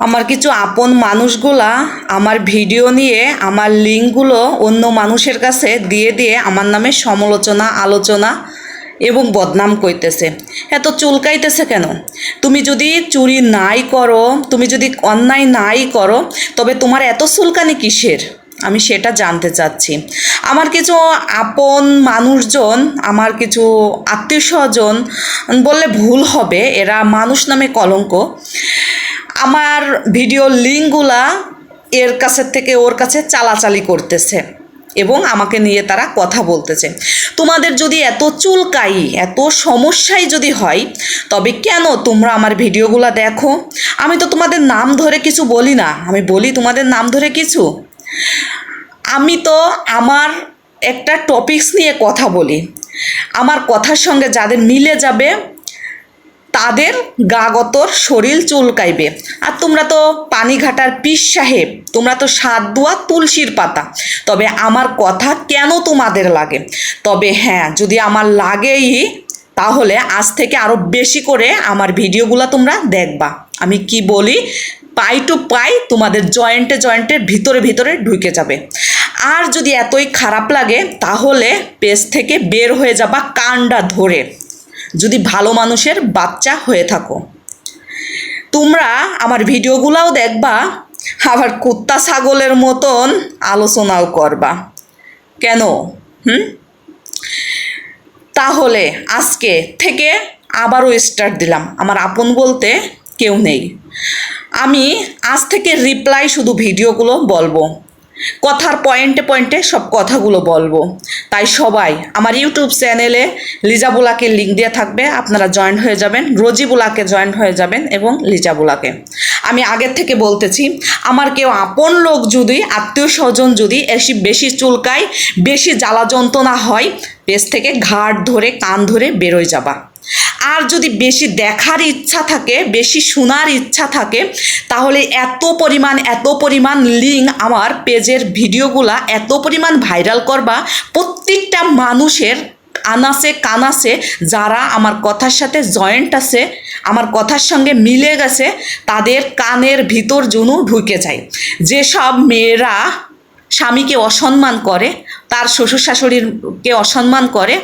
আমার কিছু আপন মানুষগুলা আমার ভিডিও নিয়ে আমার লিঙ্কগুলো অন্য মানুষের কাছে দিয়ে দিয়ে আমার নামে সমালোচনা, আলোচনা এবং বদনাম কইতেছে। এত চুলকাইতেছে কেন? তুমি যদি চুরি নাই করো, তুমি যদি অন্যায় নাই করো, তবে তোমার এত চুলকানি কিসের? আমি সেটা জানতে চাচ্ছি। আমার কিছু আপন মানুষজন, আমার কিছু আত্মীয় স্বজন বললে ভুল হবে। এরা মানুষ নামে কলঙ্ক। আমার ভিডিও লিঙ্কগুলা এর কাছের থেকে ওর কাছে চালাচালি করতেছে এবং আমাকে নিয়ে তারা কথা বলতেছে। তোমাদের যদি এত চুলকাই, এত সমস্যাই যদি হয়, তবে কেন তোমরা আমার ভিডিওগুলো দেখো? আমি তো তোমাদের নাম ধরে কিছু বলি না। আমি বলি তোমাদের নাম ধরে কিছু? আমি তো আমার একটা টপিকস নিয়ে কথা বলি। আমার কথার সঙ্গে যাদের মিলে যাবে তাদের গাগতর শরীর চুলকাইবে। আর তোমরা তো পানিঘাটার পিস সাহেব, তোমরা তো সাত দোয়া তুলসীর পাতা। তবে আমার কথা কেন তোমাদের লাগে? তবে হ্যাঁ যদি আমার লাগেই, তাহলে আজ থেকে আরও বেশি করে আমার ভিডিওগুলো তোমরা দেখবা। আমি কি বলি, পাই টু পাই তোমাদের জয়েন্টে জয়েন্টের ভিতরে ভিতরে ঢুকে যাবে। আর যদি এতই খারাপ লাগে, তাহলে পেজ থেকে বের হয়ে যাবা কান্ডা ধরে। যদি ভালো মানুষের বাচ্চা হয়ে থাকো। তোমরা আমার ভিডিওগুলোও দেখবা, আবার কুত্তা ছাগলের মতন আলোচনাও করবা। কেন? হুম? তাহলে আজকে থেকে আবারও স্টার্ট দিলাম। আমার আপন বলতে কেউ নেই। আমি আজ থেকে রিপ্লাই শুধু ভিডিওগুলো বলব। কথার পয়েন্টে পয়েন্টে সব কথাগুলো বলব। তাই সবাই আমার ইউটিউব চ্যানেলে লিজাবুলাকে লিঙ্ক দিয়ে থাকবে, আপনারা জয়েন হয়ে যাবেন রোজি রোজিবুলাকে জয়েন হয়ে যাবেন এবং লিজা লিজাবুলাকে। আমি আগের থেকে বলতেছি, আমার কেউ আপন লোক যদি, আত্মীয় স্বজন যদি এসে বেশি চুলকায়, বেশি জ্বালা যন্ত্রণা হয় পেছ থেকে ঘাট ধরে, কান ধরে বেরোয় যাবা। আর যদি বেশি দেখার ইচ্ছা থাকে, বেশি শোনার ইচ্ছা থাকে, তাহলে এত পরিমাণ এত পরিমাণ লিঙ্ক আমার পেজের ভিডিওগুলা এত পরিমাণ ভাইরাল করবা। প্রত্যেকটা মানুষের আনাসে, কানাসে যারা আমার কথার সাথে জয়েন্ট আছে, আমার কথার সঙ্গে মিলে গেছে, তাদের কানের ভিতর জুনু ঢুকে যায়। যেসব মেয়েরা স্বামীকে অসম্মান করে তার শ্বশুর শাশুড়িরকে অসম্মান করে,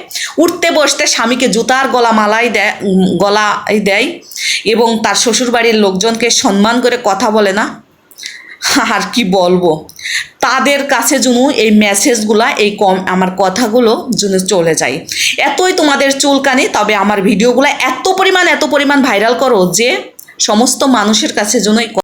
উঠতে বসতে স্বামীকে জুতার গলা মালাই দেয় গলায় দেয় এবং তার শ্বশুরবাড়ির লোকজনকে সম্মান করে কথা বলে না। আর কি বলব? তাদের কাছে যেন এই মেসেজগুলা এই কম, আমার কথাগুলো যেন চলে যায়। এতই তোমাদের চুলকানি, তবে আমার ভিডিওগুলো এত পরিমাণ এত পরিমাণ ভাইরাল করো যে সমস্ত মানুষের কাছে এই